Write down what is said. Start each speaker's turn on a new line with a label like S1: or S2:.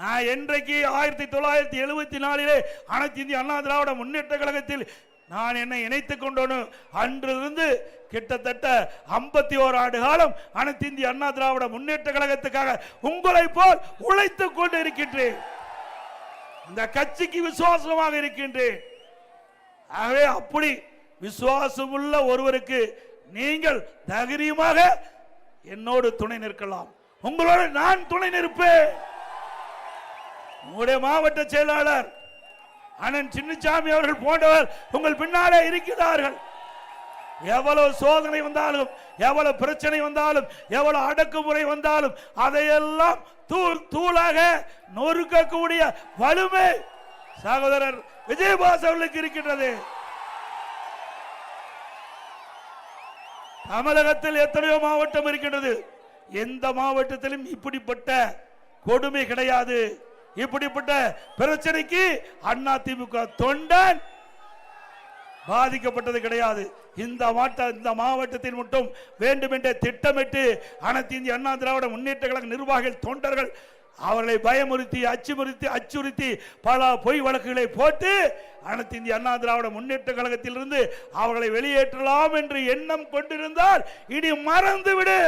S1: நான் என்றைக்கு ஆயிரத்தி தொள்ளாயிரத்தி எழுபத்தி நாலிலே அனைத்து இந்திய அண்ணா திராவிட முன்னேற்ற கழகத்தில் நான் என்னை இணைத்துக் கொண்டோனு அன்றிலிருந்து கிட்டத்தட்ட ஐம்பத்தி ஓரு ஆண்டு காலம் அனைத்து இந்திய அண்ணா திராவிட முன்னேற்ற கழகத்துக்காக உங்களை போல் உழைத்துக் கொண்டு இருக்கின்றேன் இந்த கட்சிக்கு விசுவாசமாக இருக்கின்றேன். ஆகவே அப்படி விசுவாசமுள்ள ஒருவருக்கு நீங்கள் தைரியமாக என்னோடு துணை நிற்கலாம். உங்களோடு நான் துணை நிற்பேன். உங்களுடைய மாவட்ட செயலாளர் அண்ணன் சின்னசாமி அவர்கள் போன்றவர் உங்கள் பின்னாலே இருக்கிறார்கள். எவ்வளவு சோதனை வந்தாலும் எவ்வளவு பிரச்சனை வந்தாலும் எவ்வளவு அடக்குமுறை வந்தாலும் அதையெல்லாம் தூள் தூளாக நொறுக்கக்கூடிய வலிமை சகோதரர் விஜயபாஸ் அவர்களுக்கு இருக்கின்றது. தமிழகத்தில் எத்தனையோ மாவட்டம் இருக்கின்றது. எந்த மாவட்டத்திலும் இப்படிப்பட்ட கொடுமை கிடையாது. இப்படிப்பட்ட பிரச்சனைக்கு அண்ணா திமுக தொண்டன். பாதிக்கப்பட்டது கிடையாது. இந்த மாவட்ட இந்த மாவட்டத்தில் மட்டும் வேண்டுமென்றே திட்டமிட்டு அனைத்து இந்திய அண்ணா திராவிட முன்னேற்ற கழக நிர்வாகிகள் தொண்டர்கள் அவர்களை பயமுறுத்தி அச்சுறுத்தி அச்சுறுத்தி பல பொய் வழக்குகளை போட்டு அனைத்து இந்திய அண்ணா திராவிட முன்னேற்ற கழகத்திலிருந்து அவர்களை வெளியேற்றலாம் என்று எண்ணம் கொண்டிருந்தால் இனி மறந்து விடு